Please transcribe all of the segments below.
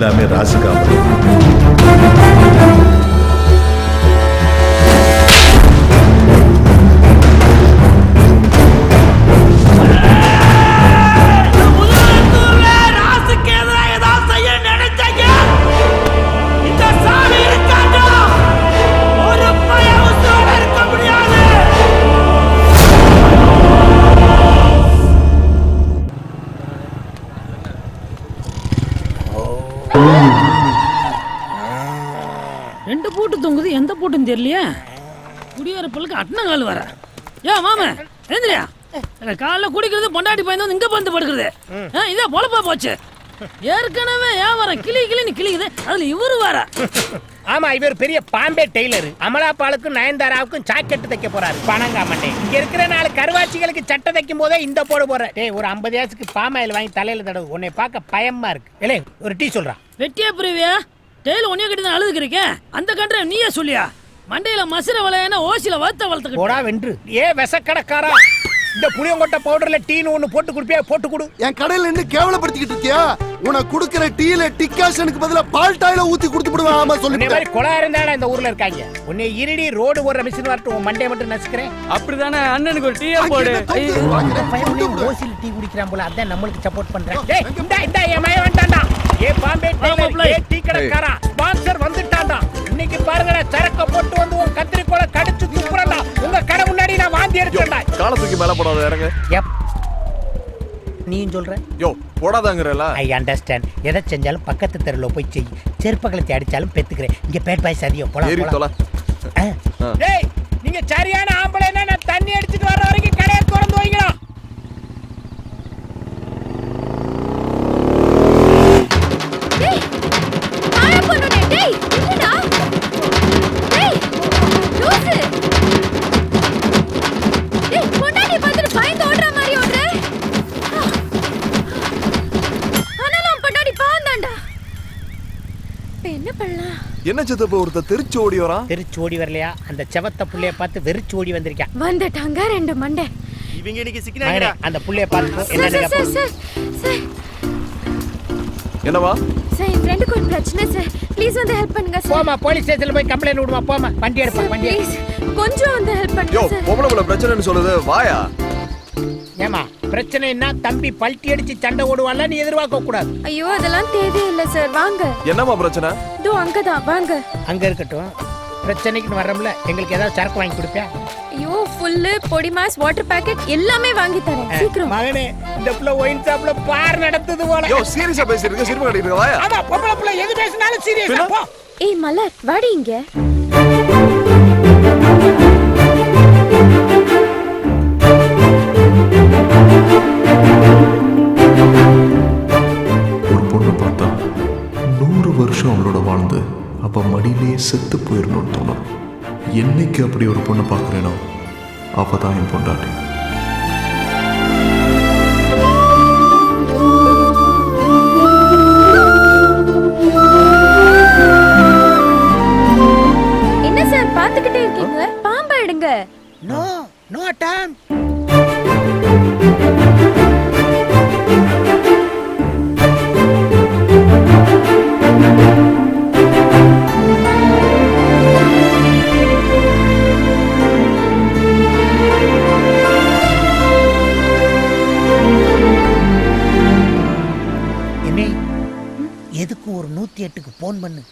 జిల్లా में राज्य का பூட்டுன்னு தெரியலையே? பல்லுக்கு அட்ன கால் வர. ஏ மாம எழுந்திரியா? காலைல குடிக்கிறது பொண்டாட்டி பையன் வந்து இங்க வந்து படுக்கிறது. இதே பொழப்பா போச்சு. ஏற்கனவே வியாபாரம் கிளி கிளின்னு கிளிக்குது. அதுல இவரு வர ஆமா இவர் பெரிய பாம்பே டெய்லர். அமலாபாலுக்கும் நயன்தாராவுக்கும் சாக்கெட்டு தைக்க போறாரு. பணங்கா மண்டே இங்க இருக்கிற நாலு கருவாச்சிகளுக்கு சட்டை தைக்கும் போதே இந்த போட போற டேய் ஒரு ஐம்பது ஏசுக்கு பாமாயில் வாங்கி தலையில தடவு. உன்னை பார்க்க பயமா இருக்கு. இல்லை ஒரு டீ சொல்றான் வெட்டியா பிரிவியா? டெய்ல ஒன்னே கட்டி தான் அழுதுக்கிறீங்க அந்த கண்ட நீயே சொல்லியா? மண்டையில மசுர வலையான ஓசில வளர்த்த வளர்த்துக்கிட்டு போடா வென்று. ஏ விசக்கடக்காரா இந்த புளியங்கொட்டை பவுடர்ல டீன்னு ஒண்ணு போட்டு குடிப்பியா? போட்டு கொடு. என் கடையில நின்னு கேவலப்படுத்திக்கிட்டு இருக்கியா? உனக்கு கொடுக்கிற டீல டிக்காஷனுக்கு பதிலா பால் டாயில ஊத்தி கொடுத்து விடுவேன் ஆமா உன்னை சொல்லிட்டு. மாதிரி கொலா இருந்தாடா இந்த ஊர்ல இருக்காங்க. உன்னை இருடி ரோடு ஓடுற மிஷின் வரட்டும் உன் மண்டையை மட்டும் நசுக்கிறேன். அப்படிதானே அண்ணனுக்கு ஒரு டீயா போடு. ஓசில டீ குடிக்கிறான் போல அதான் நம்மளுக்கு சப்போர்ட் பண்றேன். டேய் இந்தா இந்தா என் மயன் வந்துட்டான்டா. ஏ பாம்பே டீ கடைக்காரா சரக்க போட்டு வந்து உன் கத்திரிக்கோல கடிச்சு துப்புறடா உங்க கடை முன்னாடி நான் வாந்தி எடுத்துடா காலை தூக்கி மேல போடாத இறங்க. எப். நீயும் சொல்ற? யோ போடாதாங்கிறல. I understand. எதை செஞ்சாலும் பக்கத்து தெருவில் போய் செய். செருப்பகலத்தை அடிச்சாலும் பெத்துக்கிறேன். இங்க பேட் பாய்ஸ் அதிகம். போலாம் போலாம். டேய் நீங்க சரியான ஆம்பளைன்னா நான் தண்ணி அடிச்சிட்டு வர வரைக்கும் கடையை திறந்து வைங்களா என்ன சித்தப்ப ஒருத்த திருச்சி ஓடி வரான் தெரிச்சு ஓடி வரலையா? அந்த செவத்த புள்ளைய பார்த்து வெறிச்சு ஓடி வந்திருக்கான். வந்துட்டாங்க ரெண்டு மண்டை. இவங்க இன்னைக்கு மகனே, அந்த புள்ளைய பார்த்து என்ன சார் சார் சார் சார். என்னவா? சார் என் ஃப்ரெண்டுக்கு ஒரு பிரச்சனை சார். ப்ளீஸ் வந்து ஹெல்ப் பண்ணுங்க சார். போமா போலீஸ் ஸ்டேஷன்ல போய் கம்ப்ளைண்ட் விடுமா? போமா வண்டி எடுப்பா வண்டி ப்ளீஸ் கொஞ்சம் வந்து ஹெல்ப் யோ பண்ணுங்க சார். பொம்பளை புள்ள பிரச்சனைன்னு சொல்லுது. வாயா? ஏமா பிரச்சனைன்னா தம்பி பல்ட்டி அடிச்சு சண்டை ஓடுவான்ல நீ எதிர்பார்க்க கூடாது. ஐயோ அதெல்லாம் தேவையில்லை சார். வாங்க. என்னம்மா பிரச்சனை? இதோ அங்கதான். வாங்க. அங்க இருக்கட்டும். பிரச்சனைக்கு வர்றோம்ல எங்களுக்கு ஏதாவது சரக்கு வாங்கி கொடுப்பியா? ஐயோ ஃபுல்லு பொடி மாஸ் வாட்டர் பாக்கெட் எல்லாமே வாங்கி தரேன். சீக்கிரம். மகனே இந்த புள்ள ஒயின் ஷாப்ல பார் நடந்தது போல. யோ சீரியஸா பேசிட்டு சிரிப்பு கட்டிட்டு வாயா? ஆமா பொம்பளை புள்ள எது பேசினாலும் சீரியஸா போ. ஏய் மலர் வாடி இங்க. அப்படி ஒரு பொண்ணை பார்க்குறேனோ அவ தான் என் பொண்டாட்டி. வீட்டுக்கு ஃபோன் பண்ணு.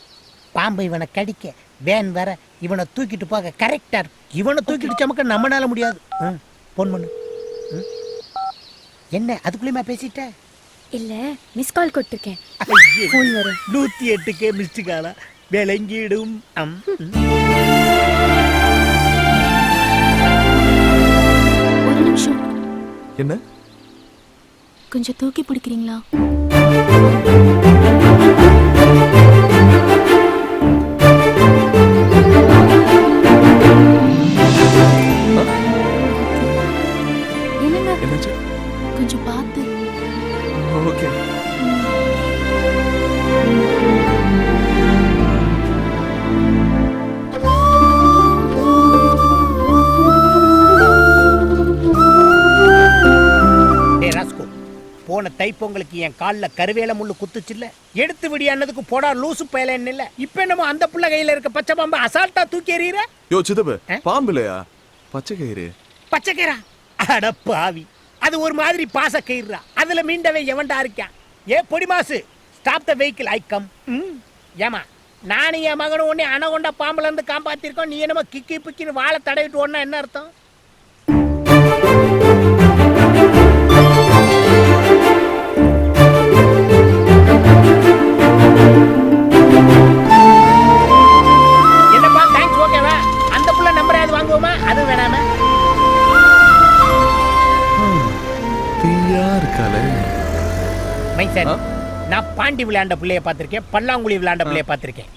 பாம்பு இவனை கடிக்க வேன் வர இவனை தூக்கிட்டு போக கரெக்டாக இருக்கும் இவனை தூக்கிட்டு சமக்க நம்மளால முடியாது. ம் ஃபோன் பண்ணு. ம். என்ன அதுக்குள்ளேயுமா பேசிட்ட? இல்ல மிஸ் கால் கொட்டிருக்கேன் ஃபோன் வரும். நூற்றி எட்டுக்கே மிஸ்டு காலா. விளங்கிடும். ஒரு நிமிஷம். என்ன? கொஞ்சம் தூக்கி பிடிக்கிறீங்களா? பார்த்து. ஓகே. போன தைப்பொங்கலுக்கு என் காலில் கருவேல முள்ளு குத்துச்சுல்ல? எடுத்து விடியானதுக்கு போடா லூசு பயலன்னு இல்ல இப்ப என்னமோ அந்த புள்ள கையில இருக்க பச்சை பாம்பு அசால்ட்டா தூக்கி எறிகிற யோ சித்தப்பு ஆ? பாம்பு இல்லையா? பச்சை கயிறு. பச்சைக்கீரா அட பாவி. அது ஒரு மாதிரி பாச கயிறுடா அதுல மீண்டவன் எவன்டா இருக்கான்? ஏ பொடி மாசு stop the vehicle I come ஏமா நானும் என் மகனும் உடனே அணகொண்ட பாம்புல இருந்து காப்பாத்திருக்கோம். நீ என்னமோ கிக்கி பிக்கின்னு வாழை தடவிட்டு ஓடனா என்ன அர்த்தம்? நான் பாண்டி விளையாண்ட புள்ளைய பார்த்திருக்கேன் பல்லாங்குழி விளையாண்ட புள்ளைய பார்த்திருக்கேன்.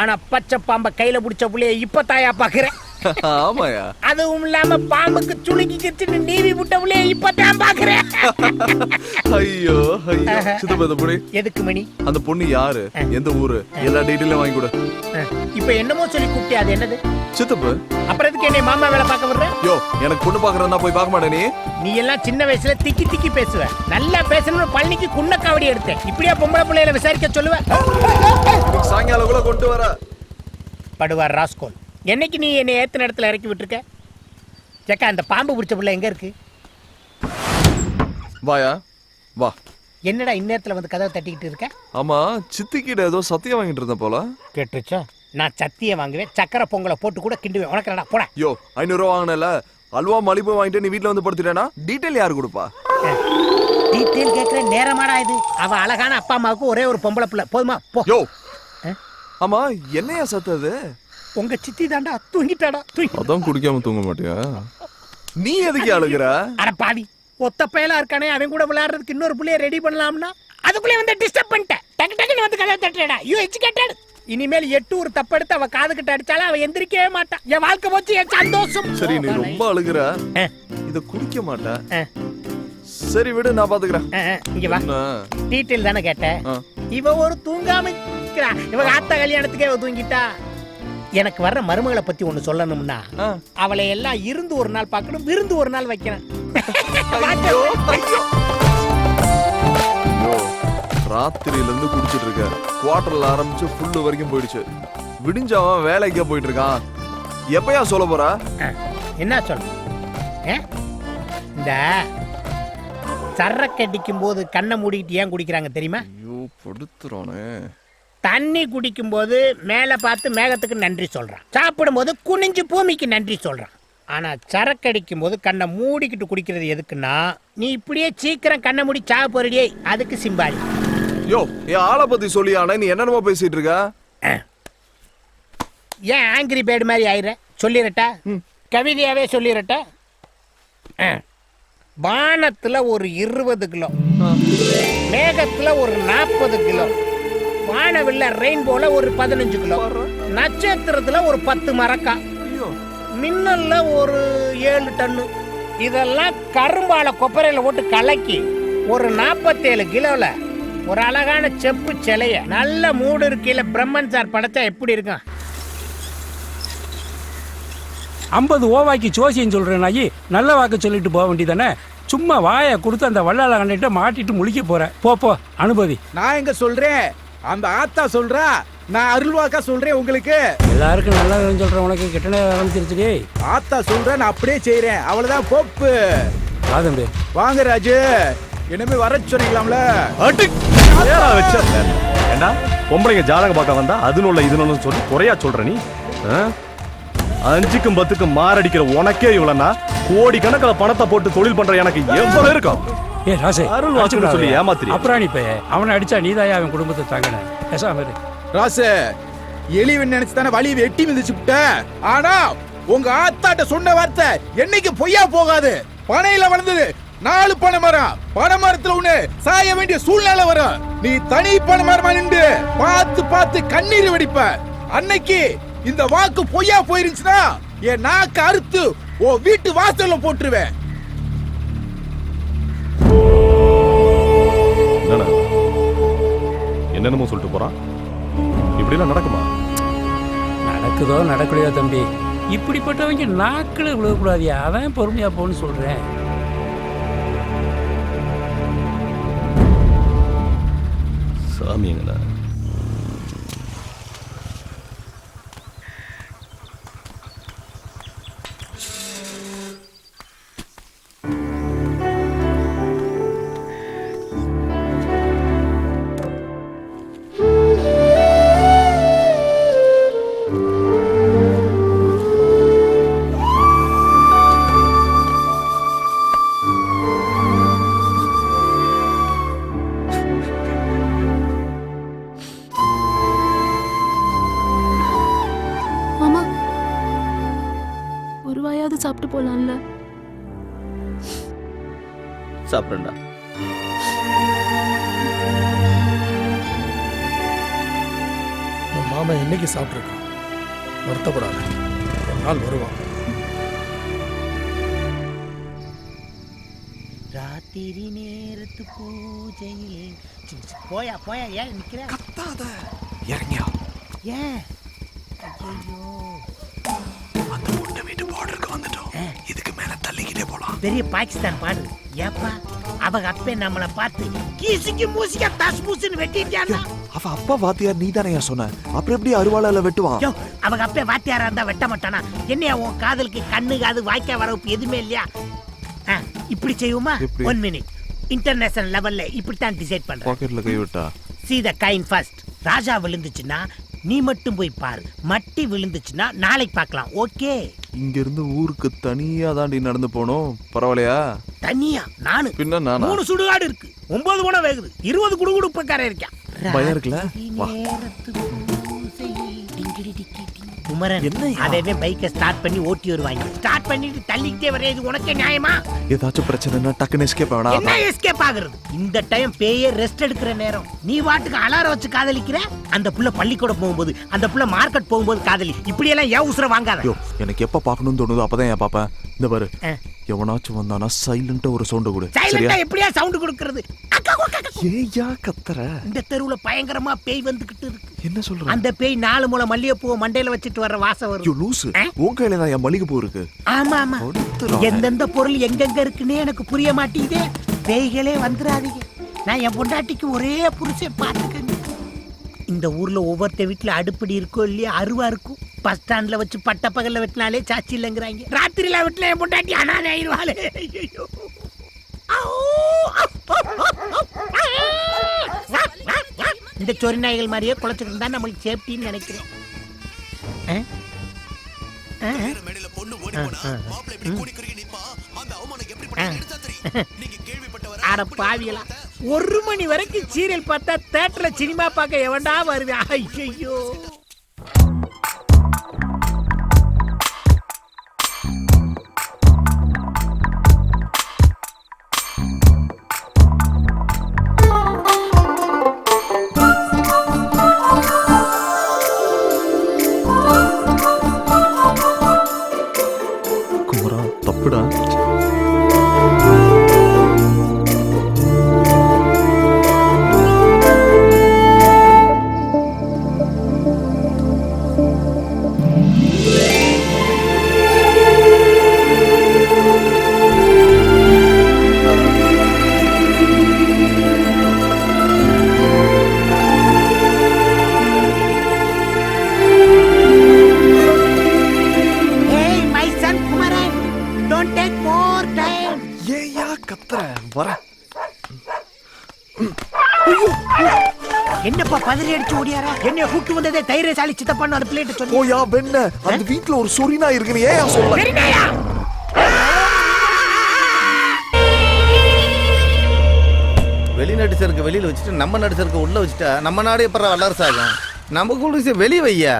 ஆனா பச்சை பாம்பை கையில பிடிச்ச புள்ளைய இப்ப தாயா பாக்குறேன் ஆமாயா. அதுவும் இல்லாம பாம்புக்கு சுளுக்கி கிச்சுன்னு நீவி விட்ட புள்ளைய இப்ப தான் பாக்குறேன். ஐயோ ஐயோ. சித்தப்பு இந்த புடி எதுக்கு மணி? அந்த பொண்ணு யாரு? எந்த ஊரு? எல்லா டீட்டெயிலும் வாங்கி கொடு. இப்ப என்னமோ சொல்லி கூப்பிட்டே அது என்னது? சித்தப்பு. அப்புறம் எதுக்கு என்னை மாமா வேலை பார்க்க வர்ற யோ எனக்கு பொண்ணு பாக்குறதா போய் பார்க்க மாட்டே நீ. நீ எல்லாம் சின்ன வயசுல திக்கி திக்கி பேசுவ. நல்லா பேசணும்னு பழனிக்கு குன்ன காவடி எடுத்தேன். இப்படியா பொம்பளை பிள்ளைகளை விசாரிக்க சொல்லுவ? சாயங்காலம் கூட கொண்டு வர. படுவார் ராஸ்கோல். என்னைக்கு நீ என்னை ஏத்த இடத்துல இறக்கி விட்டுருக்க? சேக்கா அந்த பாம்பு பிடிச்ச பிள்ளை எங்க இருக்கு? வாயா வா. என்னடா இந்நேரத்துல வந்து கதவை தட்டிக்கிட்டு இருக்க? ஆமா சித்திக்கிட்ட ஏதோ சத்தியம் வாங்கிட்டு இருந்தேன் போல. கேட்டுச்சா? நான் சத்திய வாங்குவேன் சக்கரை பொங்கலை போட்டு கூட கிண்டுவேன். உனக்கு என்னடா போட. யோ ஐநூறு ரூபா வாங்கினல அல்வா மலிப்பு வாங்கிட்டு நீ வீட்ல வந்து படுத்துட்டேனா டீட்டெயில் யாரு கொடுப்பா? டீட்டெயில் கேட்குற நேரமாடா இது. அவ அழகான அப்பா அம்மாவுக்கு ஒரே ஒரு பொம்பளை பிள்ளை. போதுமா? போ. யோ. ஆ? ஆமா என்னையா சத்தது உங்க சித்தி தாண்டா தூங்கிட்டாடா தூங்கி அதான் குடிக்காம தூங்க மாட்டியா? நீ எதுக்கு அழுகுற? அட பாவி ஒத்த பயலா இருக்கானே அவன் கூட விளையாடுறதுக்கு இன்னொரு புள்ளைய ரெடி பண்ணலாம்னா அதுக்குள்ளே வந்து டிஸ்டர்ப் பண்ணிட்டேன். டக்கு டக்குன்னு வந்து கதவை தட்டுறடா யூ எஜுகேட்டட் இனிமேல் எட்டு ஒரு தப்பெடுத்து அவ காது கிட்ட அடிச்சாலும் அவ எந்திரிக்கவே மாட்டான் என் வாழ்க்கை போச்சு என் சந்தோஷம். சரி நீ ரொம்ப அழுகுற. இத குடிக்க மாட்ட. சரி விடு நான் பாத்துக்கிறேன். இங்க வா? டீட்டெயில் தானே கேட்டேன். இவ ஒரு தூங்காம இவ ஆத்தா கல்யாணத்துக்கே தூங்கிட்டா. எனக்கு வர்ற மருமகளை பத்தி ஒண்ணு சொல்லணும்னா. அவளை எல்லாம் இருந்து ஒரு நாள் பார்க்கணும் விருந்து ஒரு நாள். ஐயோ, ராத்திரியில இருந்து குடிச்சிட்டு இருக்க. குவார்டர்ல ஆரம்பிச்சு ஃபுல்லு வரைக்கும் போயிடுச்சு. விடிஞ்சவன் வேலைக்கே போயிட்டு இருக்கான். எப்பயா சொல்ல போற? என்ன சொல்ல? இந்த சரக்கு அடிக்கும் போது கண்ணை மூடிக்கிட்டு ஏன் குடிக்கிறாங்க தெரியுமா? ஐயோ படுத்துறானே. தண்ணி குடிக்கும்போது மேலே பார்த்து மேகத்துக்கு நன்றி சொல்றான். சாப்பிடும்போது குனிஞ்சு பூமிக்கு நன்றி சொல்றான். ஆனா சரக்கு அடிக்கும் போது கண்ணை மூடிக்கிட்டு குடிக்கிறது எதுக்குன்னா நீ இப்படியே சீக்கிரம் கண்ணை மூடி சாக போறடியே அதுக்கு சிம்பாலி. யோ என் ஆளை பத்தி சொல்லியானே நீ என்னென்னமோ பேசிட்டு இருக்க? ஏன் ஆங்கிரி பேர்டு மாதிரி ஆயிர சொல்லிடட்டா கவிதையாவே சொல்லிடட்டா. வானத்துல ஒரு இருபது கிலோ. மேகத்துல ஒரு நாற்பது கிலோ. வானவில்ல ரெயின்போல ஒரு பதினஞ்சு கிலோ. நட்சத்திரத்துல ஒரு பத்து மரக்கா. மின்னல்ல ஒரு ஏழு டன்னு. இதெல்லாம் கரும்பால கொப்பரையில போட்டு கலக்கி ஒரு நாற்பத்தேழு கிலோல ஒரு அழகான செப்பு சிலைய நல்ல மூடு இருக்கையில பிரம்மன் சார் படைச்சா எப்படி இருக்கும்? ஐம்பது ஓவாய்க்கு ஜோசியம் சொல்றேன் நாயி. நல்ல வாக்கு சொல்லிட்டு போக வேண்டியதானே? சும்மா வாயை கொடுத்து அந்த வல்லால கண்டிட்ட மாட்டிட்டு முழிக்க போறேன் போ போ அனுபவி. நான் எங்க சொல்றேன்? அந்த ஆத்தா சொல்றா நான் அருள்வாக்கா சொல்றேன் உங்களுக்கு. எல்லாருக்கும் நல்லா சொல்றேன் உனக்கு கிட்டனே ஆரம்பிச்சிருச்சுடி ஆத்தா சொல்றேன் நான் அப்படியே செய்றேன். அவ்வளவுதான் போப்பு. வா தம்பி. வாங்க ராஜு. இனிமே வர சொன்னீங்களாம்ல என்ன? பொம்பளைங்க ஜாதகம் பார்க்க வந்தா அது நூல்ல இது நூல்னு சொல்லி குறையா சொல்ற நீ? அஞ்சுக்கும் பத்துக்கும் மாரடிக்கிற உனக்கே இவ்வளவுனா கோடி கணக்கில் பணத்தை போட்டு தொழில் பண்ற எனக்கு எவ்வளவு இருக்கும்? ஏ ராசே அருள் வாக்குன்னு சொல்லி ஏமாத்துறியா? அப்புறம் நீ பைய அவனை அடிச்சா நீதாயா அவன் குடும்பத்தை தாங்கின. பேசாம இரு. ராசு எலிவன் நினைச்சு தானே வழி வெட்டி மிதிச்சு விட்ட? ஆனா உங்க ஆத்தாட்ட சொன்ன வார்த்தை என்னைக்கு பொய்யா போகாது? பனையில வளர்ந்தது நாலு பனை மரம். பனை மரத்துல ஒண்ணு சாய வேண்டிய சூழ்நிலை வரும். நீ தனி பனை மரமா நின்று பார்த்து பார்த்து கண்ணீர் வெடிப்ப. அன்னைக்கு இந்த வாக்கு பொய்யா போயிருந்துச்சுன்னா என் நாக்கு அறுத்து ஓ வீட்டு வாசல்ல போட்டுருவேன். என்னென்னமோ சொல்லிட்டு போறான். இப்படிலாம் நடக்குமா? நடக்குதோ நடக்கலையோ தம்பி. இப்படிப்பட்டவங்க நாக்கில் விழக்கூடாதியா? அதான் பொறுமையா போன்னு சொல்றேன். சாமி எங்கடா அந்த பொண்ணு வீட்டு பார்டருக்கு வந்துட்டோம். இதுக்கு மேல தள்ளிக்கிட்டே போலாம். பெரிய பாகிஸ்தான் பாடு. ஏப்பா அவங்க அப்பே நம்மள பார்த்து கீசிக்கு மூசிக்க தஸ் பூசுன்னு வெட்டிட்டானா அவ அப்பா வாத்தியார் நீ தானே சொன்ன. அப்புறம் எப்படி அருவாளால வெட்டுவான் அவங்க அப்பே வாத்தியாரா இருந்தா வெட்ட மாட்டானா? என்னையா உன் காதலுக்கு கண்ணு காது வாய்க்கா வரப்பு எதுவுமே இல்லையா? இப்படி செய்வோமா? ஒன் மினிட் இன்டர்நேஷனல் லெவல்ல இப்படித்தான் டிசைட் பண்றேன். பாக்கெட்ல கை விட்டா? See the கைன் ஃபர்ஸ்ட் ராஜா விழுந்துச்சுன்னா நீ மட்டும் போய் பாரு. மட்டி விழுந்துச்சுன்னா நாளைக்கு பார்க்கலாம். ஓகே? இங்க இருந்து ஊருக்கு தனியா தாண்டி நடந்து போனோம் பரவாயில்லையா? தனியா? நானு. பின்ன நானா? மூணு சுடுகாடு இருக்கு. ஒன்பது குணம் வேகுது. இருபது குடுகுடுப்பக்காரன் இருக்கான். பயம் இருக்குல்ல? வா. குமரன். என்னய்யா? அவன் பைக்கை ஸ்டார்ட் பண்ணி ஓட்டி வருவாங்க. ஸ்டார்ட் பண்ணிட்டு தள்ளிக்கிட்டே வர இது உனக்கே நியாயமா? ஏதாச்சும் பிரச்சனைனா டக்குன்னு எஸ்கேப் ஆகணும் என்ன எஸ்கேப் ஆகுறது? இந்த டைம் பேயே ரெஸ்ட் எடுக்கிற நேரம். நீ வாட்டுக்கு அலாரம் வச்சு காதலிக்கிற? அந்த புள்ள பள்ளிக்கூடம் போகும்போது அந்த புள்ள மார்க்கெட் போகும்போது காதலி. இப்படி எல்லாம் ஏன் உசுர வாங்காத? எனக்கு எப்ப பார்க்கணும்னு தோணுதோ அப்பதான் ஏன் பாப்பேன் இந்த பாரு. எவனாச்சும் வந்தானா சைலண்டா ஒரு சவுண்ட் கொடு. சரியா? எப்படியா சவுண்ட் கொடுக்கறது. ஏயா கத்துற. இந்த தெருவுல பயங்கரமா பேய் வந்துகிட்டு இருக்கு. என்ன சொல்ற? அந்த பேய் நாலு முளை மல்லிகைப்பூவை மண்டையில வச்சுட்டு வர்ற வாசம் வரும். லூசு? உன் கையில தான் என் மளிகை பூ இருக்கு. ஆமா ஆமா. எந்தெந்த பொருள் எங்கெங்க இருக்குன்னே எனக்கு புரிய மாட்டேங்குதே. பேய்களே வந்துடாதீங்க நான் என் பொண்டாட்டிக்கு ஒரே புருஷன் பார்த்துக்கங்க. இந்த ஊர்ல ஒவ்வொருத்த வீட்டுல அடுப்படி இருக்கோ இல்லையா அருவா இருக்கும் பஸ் ஸ்டாண்ட்ல வச்சு பட்ட பகல்ல வெட்டினாலே சாச்சி இல்லைங்கிறாங்க. ராத்திரில வெட்டினா என் பொண்டாட்டி அனாதை ஆயிடுவாளே. ஐயோ இந்த சொறி நாய்கள் மாதிரியே குலைச்சிட்டு இருந்தா நம்மளுக்கு சேஃப்டின்னு நினைக்கிறேன்? அட பாவிகளா ஒரு மணி வரைக்கும் சீரியல் பார்த்தா தேட்டர்ல சினிமா பார்க்க எவன்டா வருவேன்? ஐயோ வந்ததே தைரியசாலி சித்தப்பான்னு அந்த பிள்ளைகிட்ட சொல்லி. ஓயா வெண்ண. அந்த வீட்ல ஒரு சொரினா இருக்குன்னு ஏன் சொல்ல பெரியநாயா! வெளிநாட்டு சரக்கு வெளியில வச்சுட்டு நம்ம நாட்டு சரக்கு உள்ள வச்சுட்டா நம்ம நாடு எப்பறம் வல்லரசு ஆகும்? நம்ம கூட வெளியே வையா?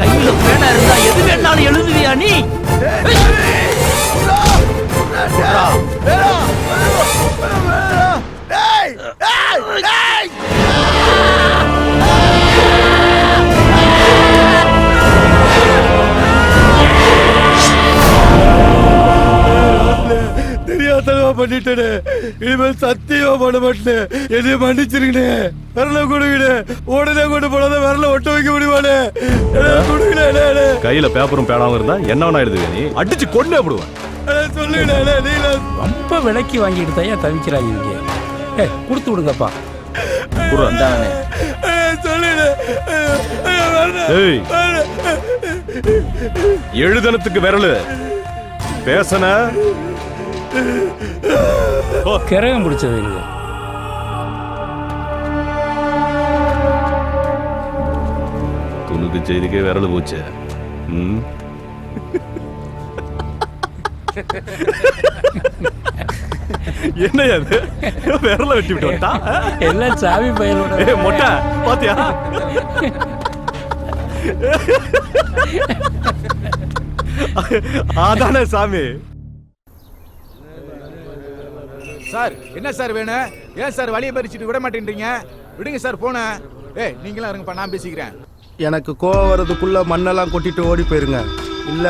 கையில பேனா இருந்தா எது வேணாலும் எழுதுவியா நீ? தெரியாதனமா பண்ணிட்டேனே. இனிமேல் சத்தியமா பண்ண மாட்டேன். என்னைய மன்னிச்சிருக்கனே விரல கொடுங்கண்ணே. உடனே கொண்டு போனத விரல ஒட்ட வைக்க முடியுமாண்ணே. கொடுங்கண்ணே கையில பேப்பரும் பேனாவும் இருந்தா என்ன வேணா எழுதுவே நீ? அடிச்சு கொண்டே விடுவேன். சொல்லுங்கண்ணே நீல. ரொம்ப விலைக்கு வாங்கிட்டு ஏன் தவிக்கிறாங்க இங்கே? ஏ கொடுத்து விடுங்கப்பா. ஏய். எழுதனத்துக்கு விரலு. பேசன கிரகம் பிடிச்சது இல்லை துணுக்கு செய்திக்கே விரல் போச்சு ம் என்ன அது விரல வெட்டி விட்டு வந்தா எல்லாம் சாவி பையனோட ஏய் மொட்டை பாத்தியா அதானே சாமி சார் என்ன சார் வேணும்? ஏன் சார் வழியை பறிச்சுட்டு விட மாட்டேன்றீங்க? விடுங்க சார் போன ஏய் நீங்களும் இருங்கப்பா நான் பேசிக்கிறேன். எனக்கு கோவம் வர்றதுக்குள்ள மண்ணெல்லாம் கொட்டிட்டு ஓடி போயிருங்க. இல்ல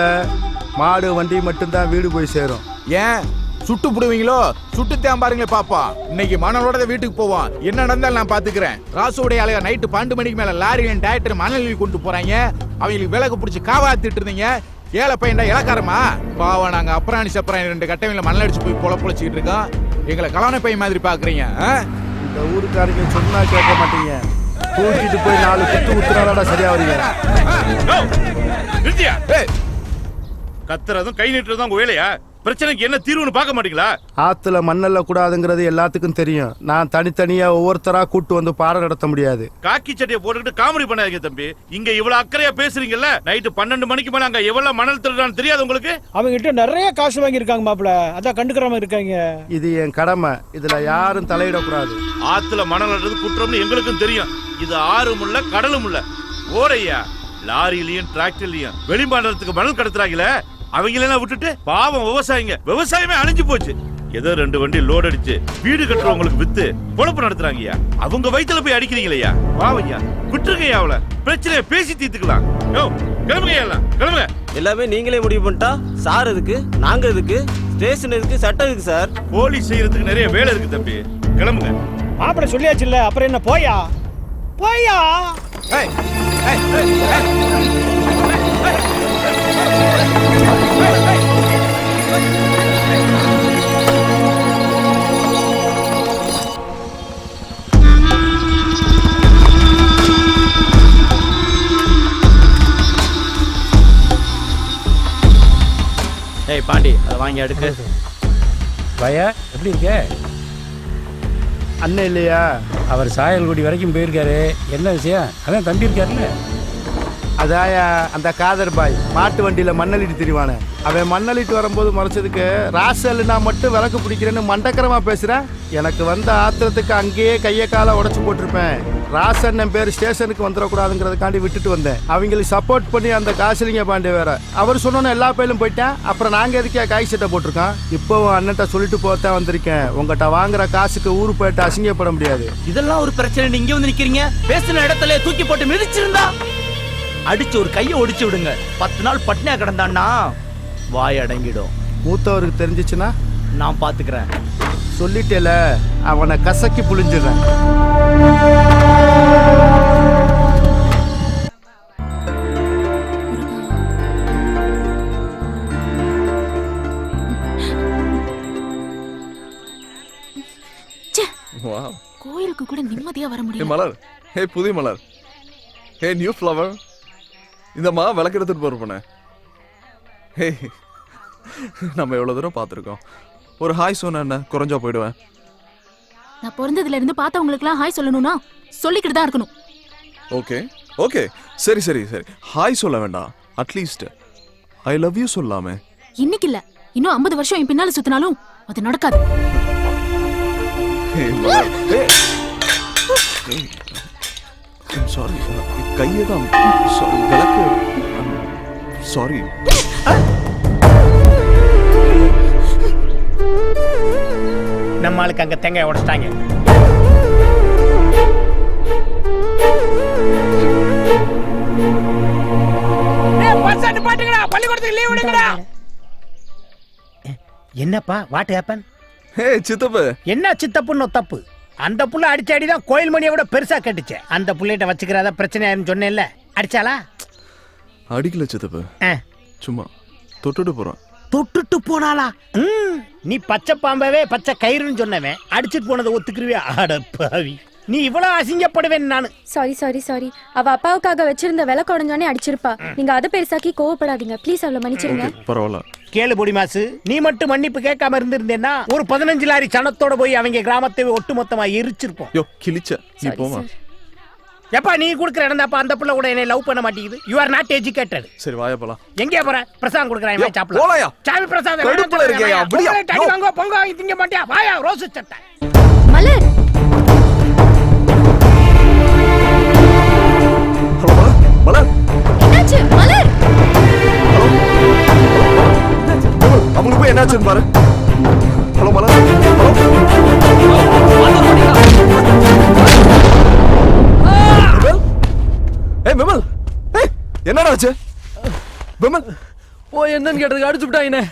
மாடு வண்டி மட்டும்தான் வீடு போய் சேரும். ஏன்? சுட்டு புடுவீங்களோ? சுட்டுத்தான் பாருங்களே பாப்பா. இன்னைக்கு மணலோட தான் வீட்டுக்கு போவோம். என்ன நடந்தாலும் நான் பாத்துக்கிறேன். ராசுடைய ஆளுக நைட்டு பன்னெண்டு மணிக்கு மேல லாரியில் டேரக்டர் மணலில் கொண்டு போறாங்க. அவங்களுக்கு விலகு பிடிச்சி காவாத்திட்டு இருந்தீங்க. ஏழை பையன்டா இலக்காரமா பாவம் நாங்க அப்புறாணி சப்பராணி ரெண்டு கட்டையில மணல் அடிச்சு போய் பொல பொழைச்சிட்டு இருக்கோம். எங்களை கலான பையன் மாதிரி பாக்குறீங்க? இந்த ஊருக்காரங்க சொன்னா கேட்க மாட்டீங்க. தூக்கிட்டு போய் நாலு குத்து குத்துனாடா சரியா வரீங்க கத்துறதும் கை நீட்டுறதும் உங்க வேலையா? பிரச்சனைக்கு என்ன தீர்வுன்னு பார்க்க மாட்டீங்களா? ஆத்துல மண்ணல்ல கூடாதுங்கிறது எல்லாத்துக்கும் தெரியும். நான் தனித்தனியா ஒவ்வொருத்தரா கூட்டு வந்து பாடம் நடத்த முடியாது. காக்கி சட்டையை போட்டுக்கிட்டு காமெடி பண்ணாதீங்க தம்பி. இங்க இவ்வளவு அக்கறையா பேசுறீங்கல்ல? நைட்டு பன்னெண்டு மணிக்கு மேல அங்க எவ்வளவு மணல் திருடான்னு தெரியாது உங்களுக்கு? அவங்க கிட்ட நிறைய காசு வாங்கியிருக்காங்க மாப்பிள. அதான் கண்டுக்கிறாம இருக்காங்க. இது என் கடமை. இதுல யாரும் தலையிடக்கூடாது. ஆத்துல மணல் நடுறது குற்றம்னு எங்களுக்கும் தெரியும். இது ஆறும் இல்ல கடலும் இல்ல. ஓரையா? லாரியிலயும் டிராக்டர்லயும். வெளிமாநிலத்துக்கு மணல் கடத்துறாங்களே? அவங்களெல்லாம் விட்டுட்டு பாவம் விவசாயிங்க விவசாயமே அழிஞ்சு போச்சு ஏதோ ரெண்டு வண்டி லோட் அடிச்சு வீடு கட்டுறவங்களுக்கு வித்து பொழப்பு நடத்துறாங்கய்யா அவங்க வயித்துல போய் அடிக்கிறீங்களையா பாவய்யா விட்டுருங்கய்யா அவள பிரச்சனையை பேசி தீர்த்துக்கலாம் யோ கிளம்புங்க எல்லாம் கிளம்புங்க எல்லாமே நீங்களே முடிவு பண்ணிட்டா சார் எதுக்கு நாங்க எதுக்கு ஸ்டேஷன் எதுக்கு சட்டம் எதுக்கு சார் போலீஸ் செய்யறதுக்கு நிறைய வேலை இருக்கு தம்பி கிளம்புங்க மாப்பிள சொல்லியாச்சு இல்ல அப்புறம் என்ன போயா போயா ஏய், ஏய், ஏய், ஏய். ஏய் பாண்டி அதை வாங்கி அடுக்கு பயா எப்படி இருக்க? அண்ணன் இல்லையா? அவர் சாயல்குடி வரைக்கும் போயிருக்காரு. என்ன விஷயம்? அதான் தம்பி இருக்காருல்ல. அதாயா அந்த காதர் பாய் மாட்டு வண்டியில் மண்ணலிட்டு திரிவானே. அவன் மண்ணலிட்டு வரும்போது மறைச்சதுக்கு ராசல்னா மட்டும் விளக்கு பிடிக்கிறேன்னு மண்டக்கரமா பேசுகிறேன் எனக்கு வந்த ஆத்திரத்துக்கு அங்கேயே கையை காலை உடச்சி போட்டிருப்பேன். ராசண்ணன் பேர் ஸ்டேஷனுக்கு வந்துடக்கூடாதுங்கிறதுக்காண்டி விட்டுட்டு வந்தேன். அவங்களுக்கு சப்போர்ட் பண்ணி அந்த காசிலிங்க பாண்டே வேற. அவர் சொன்னோன்னு எல்லா பயிலும் போயிட்டேன். அப்புறம் நாங்கள் எதுக்கே காய் சட்டை போட்டிருக்கோம்? இப்போ அண்ணன்ட்ட சொல்லிட்டு போத்தான் வந்திருக்கேன். உங்ககிட்ட வாங்குற காசுக்கு ஊர் போயிட்டு அசிங்கப்பட முடியாது. இதெல்லாம் ஒரு பிரச்சனை நீங்க வந்து நிக்கிறீங்க? பேசின இடத்துல தூக்கி போட்டு மிதிச்சிருந்தா? அடிச்சு ஒரு கையை ஒடிச்சு விடுங்க. பத்து நாள் பட்னியா கிடந்தான்னா வாய் அடங்கிடும். மூத்தவருக்கு தெரிஞ்சிச்சுன்னா நான் பாத்துக்கிறேன். சொல்லிட்டேல அவனை கசக்கி புழிஞ்சிடுறேன். கோயிலுக்கு கூட நிம்மதியா வர ஹே முடியல மலர். ஹே புதிய மலர். ஹே நியூ ஃப்ளவர் இந்தம்மா விளக்கு எடுத்துட்டு போறப்பண்ணே ஹே நம்ம எவ்வளவு தூரம் பார்த்துருக்கோம். ஒரு ஹாய் சொன்ன என்ன? குறைஞ்சா போயிடுவேன். நான் பிறந்ததுல இருந்து பார்த்தவங்களுக்குலாம் ஹாய் சொல்லணும்னா சொல்லிக்கிட்டு தான் இருக்கணும். Okay okay. சரி சரி சரி. ஹாய் சொல்ல வேண்டாம். அட்லீஸ்ட் ஐ லவ் யூ சொல்லாமே. இன்னைக்கு இல்ல. இன்னும் 50 வருஷம் என் பின்னால சுத்தினாலும் அது நடக்காது. சாரி கையை தான் சாரி விளக்கு. சாரி நம்ம ஆளுக்கு அங்க தேங்காய் உடைச்சிட்டாங்க. பள்ளிக்கூடத்துக்கு லீவ் விடுங்கடா. என்னப்பா வாட் ஹேப்பன் ஹே சித்தப்பு. என்ன சித்தப்புன்னு தப்பு? அந்த புள்ள அடிச்ச அடிதான் கோயில் மணியை விட பெருசா கட்டுச்சு. அந்த புள்ளைகிட்ட வச்சுக்கிறதா பிரச்சனையாருன்னு சொன்னேன்ல. அடிச்சாளா? அடிக்கல சித்தப்பு. சும்மா தொட்டுட்டு போறான். தொட்டுட்டு போனாளா? ம், நீ பச்சை பாம்பவே பச்சை கயிறுன்னு சொன்னவன். அடிச்சிட்டு போனதை ஒத்துக்குருவியா? அட பாவி. நீ இவ்வளவு அசிங்கப்படுவேன் நானு. சாரி சாரி சாரி அவ அப்பாவுக்காக வச்சிருந்த விலை குடஞ்சோனே அடிச்சிருப்பா. நீங்க அதை பெருசாக்கி கோவப்படாதீங்க. ப்ளீஸ் அவளை மன்னிச்சிருங்க. பரவாயில்ல. கேளு பொடி மாசு நீ மட்டும் மன்னிப்பு கேட்காம இருந்திருந்தேன்னா ஒரு பதினஞ்சு லாரி சனத்தோட போய் அவங்க கிராமத்தை ஒட்டு மொத்தமா எரிச்சிருப்போம். யோ கிழிச்ச. நீ போமா எப்பா நீ குடுக்குற இடம் அப்ப அந்த புள்ள கூட என்னை லவ் பண்ண மாட்டேங்குது. யூ ஆர் நாட் எஜுகேட்டட் சரி வாயா போலாம். எங்கே போற? பிரசாதம் கொடுக்குறேன் யோ, வாய் சாப்பிடலாம். போலாயா? சாமி பிரசாதம் கடுப்புல இருக்கேயா, அப்படியா? வாங்க பொங்க திங்க மாட்டியா? வாயா ரோஸ் சட்டை. மலர். மலர். என்னாச்சு? மலர்! அவங்களுக்கு போய் என்னாச்சுன்னு பாரு. ஹலோ மலர். ஏய் விமல். ஏய் என்னடா ஆச்சு? விமல்? ஓ என்னன்னு கேட்டதுக்கு அடிச்சு விட்டாங்கண்ணே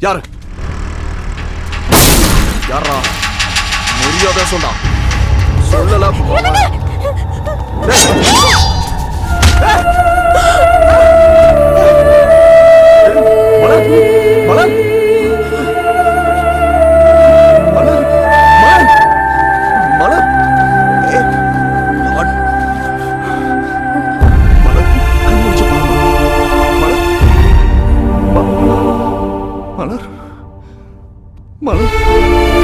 யாரு யாரா மரியாதை சொன்னா சொல்லல மலர் மலர் 怎么了？